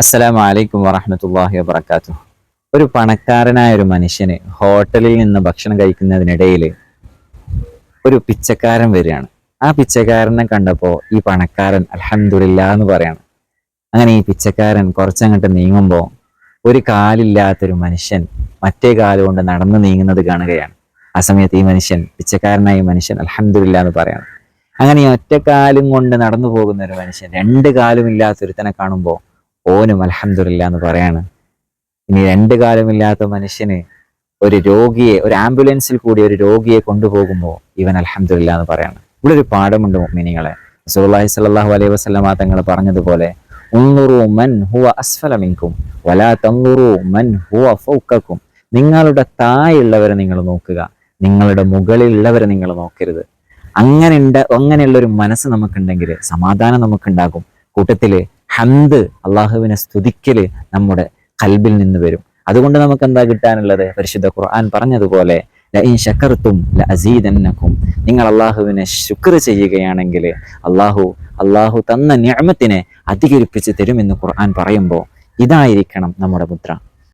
അസ്സലാമു അലൈക്കും വറഹമത്തല്ലാഹി വബർക്കാത്തു ഒരു പണക്കാരനായ ഒരു മനുഷ്യന് ഹോട്ടലിൽ നിന്ന് ഭക്ഷണം കഴിക്കുന്നതിനിടയിൽ ഒരു പിച്ചക്കാരൻ വരികയാണ്. ആ പിച്ചക്കാരനെ കണ്ടപ്പോൾ ഈ പണക്കാരൻ അൽഹംദുലില്ലാ എന്ന് പറയാണ്. അങ്ങനെ ഈ പിച്ചക്കാരൻ കുറച്ചങ്ങോട്ട് നീങ്ങുമ്പോൾ ഒരു കാലില്ലാത്തൊരു മനുഷ്യൻ മറ്റേ കാലുകൊണ്ട് നടന്നു നീങ്ങുന്നത് കാണുകയാണ്. ആ സമയത്ത് ഈ മനുഷ്യൻ പിച്ചക്കാരനായ മനുഷ്യൻ അൽഹംദുലില്ലാ എന്ന് പറയാണ്. അങ്ങനെ ഈ കാലും കൊണ്ട് നടന്നു പോകുന്ന ഒരു മനുഷ്യൻ രണ്ട് കാലും ഇല്ലാത്തൊരുത്തനെ കാണുമ്പോൾ ഓനും അലഹമില്ല എന്ന് പറയാണ്. ഇനി രണ്ട് കാലമില്ലാത്ത മനുഷ്യന് ഒരു രോഗിയെ ഒരു ആംബുലൻസിൽ കൂടി ഒരു രോഗിയെ കൊണ്ടുപോകുമ്പോൾ ഇവൻ അലഹമില്ല എന്ന് പറയാണ്. ഇവിടെ ഒരു പാഠമുണ്ട് മിനിങ്ങളെ റസൂലുള്ളാഹി സ്വല്ലല്ലാഹു അലൈഹി വസല്ലമ തങ്ങൾ പറഞ്ഞതുപോലെ നിങ്ങളുടെ താഴെയുള്ളവരെ നിങ്ങൾ നോക്കുക നിങ്ങളുടെ മുകളിലുള്ളവരെ നിങ്ങൾ നോക്കരുത്. അങ്ങനെ ഉണ്ട് അങ്ങനെയുള്ള ഒരു മനസ്സ് നമുക്കുണ്ടെങ്കിൽ സമാധാനം നമുക്കുണ്ടാകും. കൂട്ടത്തിൽ ഹന്ത് അള്ളാഹുവിനെ സ്തുതിക്കൽ നമ്മുടെ കൽബിൽ നിന്ന് വരും. അതുകൊണ്ട് നമുക്ക് എന്താ കിട്ടാനുള്ളത്? പരിശുദ്ധ ഖുർആൻ പറഞ്ഞതുപോലെ നിങ്ങൾ അള്ളാഹുവിനെ ശുക്ർ ചെയ്യുകയാണെങ്കിൽ അള്ളാഹു അള്ളാഹു തന്ന നിഅമത്തിനെ അധികരിപ്പിച്ച് തരുമെന്ന് ഖുർആൻ പറയുമ്പോൾ ഇതായിരിക്കണം നമ്മുടെ മുദ്ര.